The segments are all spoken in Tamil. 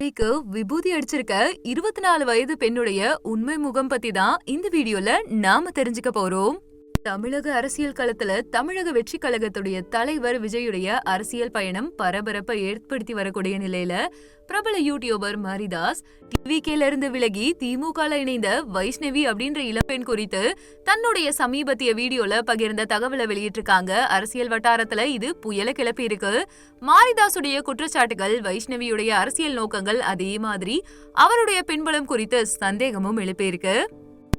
விக்கு விபூதி அடிச்சிருக்க இருபத்தி நாலு வயது பெண்ணுடைய உண்மை முகம் பத்தி தான் இந்த வீடியோல நாம தெரிஞ்சுக்க போறோம். தமிழக அரசியல் களத்துல தமிழக வெற்றி கழகத்துடைய தலைவர் விஜயுடைய அரசியல் பயணம் பரபரப்பை ஏற்படுத்தி வரக்கூடிய நிலையில பிரபல யூடியூபர் மாரிதாஸ் டிவிகேல இருந்து விலகி திமுக இணைந்த வைஷ்ணவி அப்படின்ற இளம்பெண் குறித்து தன்னுடைய சமீபத்திய வீடியோல பகிர்ந்த தகவலை வெளியிட்டிருக்காங்க. அரசியல் வட்டாரத்துல இது புயல கிளப்பி இருக்கு. மாரிதாசுடைய குற்றச்சாட்டுகள் வைஷ்ணவியுடைய அரசியல் நோக்கங்கள் அதே மாதிரி அவருடைய பின்புலம் குறித்து சந்தேகமும் எழுப்பியிருக்கு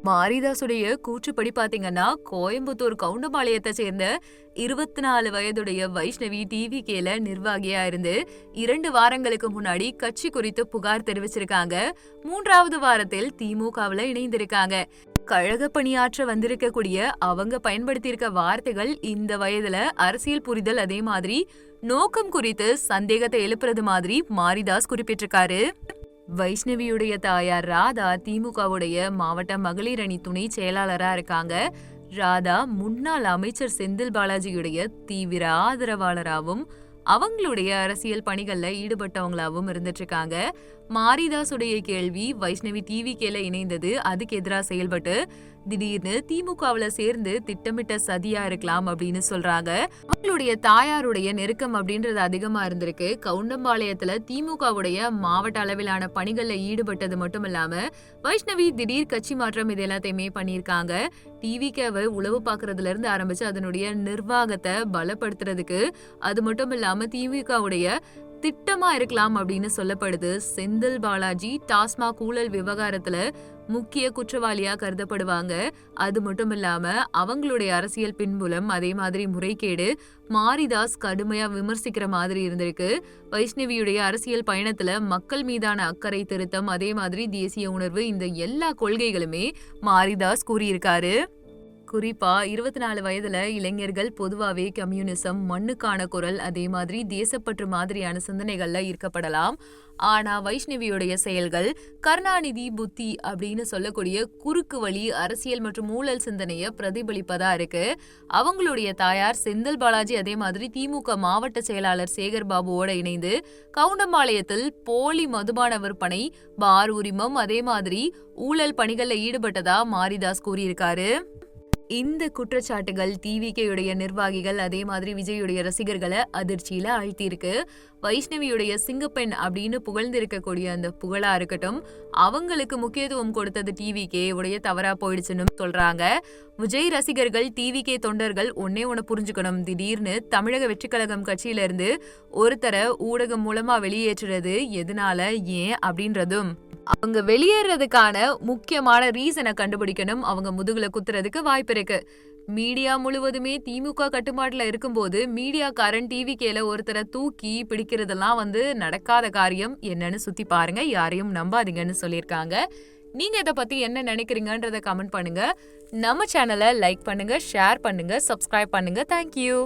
மாரிதாசுடைய கூற்றுப்படி பாத்தீங்கன்னா கோயம்புத்தூர் கவுண்டபாளையத்தை சேர்ந்த இருபத்தி நாலு வயதுடைய வைஷ்ணவி டிவி கேல நிர்வாகியா இருந்து இரண்டு வாரங்களுக்கு முன்னாடி கட்சி குறித்து புகார் தெரிவிச்சிருக்காங்க. மூன்றாவது வாரத்தில் திமுகவுல இணைந்திருக்காங்க. கழக பணியாற்ற வந்திருக்கக்கூடிய அவங்க பயன்படுத்தியிருக்க வார்த்தைகள் இந்த வயதுல அரசியல் புரிதல் அதே மாதிரி நோக்கம் குறித்து சந்தேகத்தை எழுப்புறது மாதிரி மாரிதாஸ் குறிப்பிட்டிருக்காரு. வைஷ்ணவியுடைய தாயார் ராதா திமுகவுடைய மாவட்ட மகளிர் அணி துணை செயலாளரா இருக்காங்க. ராதா முன்னாள் அமைச்சர் செந்தில் பாலாஜியுடைய தீவிர ஆதரவாளராகவும் அவங்களுடைய அரசியல் பணிகள்ல ஈடுபட்டவங்களாவும் இருந்துட்டு இருக்காங்க மாரிதாசுடைய கேள்வி வைஷ்ணவி டிவி கேல இணைந்தது அதுக்கு எதிராக செயல்பட்டு திடீர்னு திமுகவுல சேர்ந்து திட்டமிட்ட சதியா இருக்கலாம் அப்படின்னு சொல்றாங்க. அவங்களுடைய தாயாருடைய நெருக்கம் அப்படின்றது அதிகமா இருந்திருக்கு. கவுண்டம்பாளையத்துல திமுகவுடைய மாவட்ட அளவிலான பணிகள்ல ஈடுபட்டது மட்டும் இல்லாம வைஷ்ணவி திடீர் கட்சி மாற்றம் இது எல்லாத்தையுமே பண்ணியிருக்காங்க. டிவிகேவை உளவு பாக்குறதுல இருந்து ஆரம்பிச்சு அதனுடைய நிர்வாகத்தை பலப்படுத்துறதுக்கு அது மட்டும் இல்லாம திமுகவுடைய திட்டமா இருக்கலாம் அப்படின்னு சொல்லப்படுது. செந்தில் பாலாஜி டாஸ்மாக் ஊழல் விவகாரத்துல முக்கிய குற்றவாளியா கருதப்படுவாங்க. அது மட்டும் இல்லாம அவங்களுடைய அரசியல் பின்புலம் அதே மாதிரி முறைகேடு மாரிதாஸ் கடுமையா விமர்சிக்கிற மாதிரி இருந்திருக்கு. வைஷ்ணவியுடைய அரசியல் பயணத்துல மக்கள் மீதான அக்கறை திருத்தம் அதே மாதிரி தேசிய உணர்வு இந்த எல்லா கொள்கைகளுமே மாரிதாஸ் கூறியிருக்காரு. குறிப்பா இருபத்தி நாலு வயதுல இளைஞர்கள் பொதுவாவே கம்யூனிசம் மண்ணுக்கான குரல் அதே மாதிரி தேசப்பற்று மாதிரியான சிந்தனைகள்ல ஈர்க்கப்படலாம். ஆனா வைஷ்ணவியுடைய செயல்கள் கருணாநிதி புத்தி அப்படின்னு சொல்லக்கூடிய குறுக்கு வழி அரசியல் மற்றும் ஊழல் சிந்தனைய பிரதிபலிப்பதா இருக்கு. அவங்களுடைய தாயார் செந்தில் பாலாஜி அதே மாதிரி திமுக மாவட்ட செயலாளர் சேகர் பாபுவோட இணைந்து கவுண்டம்பாளையத்தில் போலி மதுபான விற்பனை பார் உரிமம் அதே மாதிரி ஊழல் பணிகள்ல ஈடுபட்டதா மாரிதாஸ் கூறியிருக்காரு. இந்த குற்றச்சாட்டுகள் டிவிகேயுடைய நிர்வாகிகள் அதே மாதிரி விஜயுடைய ரசிகர்களை அதிர்ச்சியில ஆழ்த்தியிருக்கு. வைஷ்ணவியுடைய சிங்கப்பெண் அப்படின்னு புகழ்ந்திருக்கக்கூடிய அந்த புகழா இருக்கட்டும் அவங்களுக்கு முக்கியத்துவம் கொடுத்தது டிவிகே உடைய தவறா போயிடுச்சுன்னு சொல்றாங்க. விஜய் ரசிகர்கள் டிவிகே தொண்டர்கள் ஒன்னே ஒன்னு புரிஞ்சுக்கணும். திடீர்னு தமிழக வெற்றிக்கழகம் கட்சியில இருந்து ஒருத்தரை ஊடகம் மூலமா வெளியேற்றுறது எதனால ஏன் அப்படின்றதும். அவங்க வெளியேறதுக்கான முக்கியமான ரீசனை கண்டுபிடிக்கணும். அவங்க முதுகுல குத்துறதுக்கு வாய்ப்பு இருக்கு. மீடியா முழுவதுமே திமுக கட்டுப்பாட்டுல இருக்கும்போது மீடியாக்காரன் டிவி கேல ஒருத்தரை தூக்கி பிடிக்கிறதெல்லாம் வந்து நடக்காத காரியம் என்னன்னு சுத்தி பாருங்க. யாரையும் நம்பாதீங்கன்னு சொல்லியிருக்காங்க. நீங்க இதை பத்தி என்ன நினைக்கிறீங்கன்றத கமெண்ட் பண்ணுங்க. நம்ம சேனலை லைக் பண்ணுங்க ஷேர் பண்ணுங்க சப்ஸ்கிரைப் பண்ணுங்க. தேங்க்யூ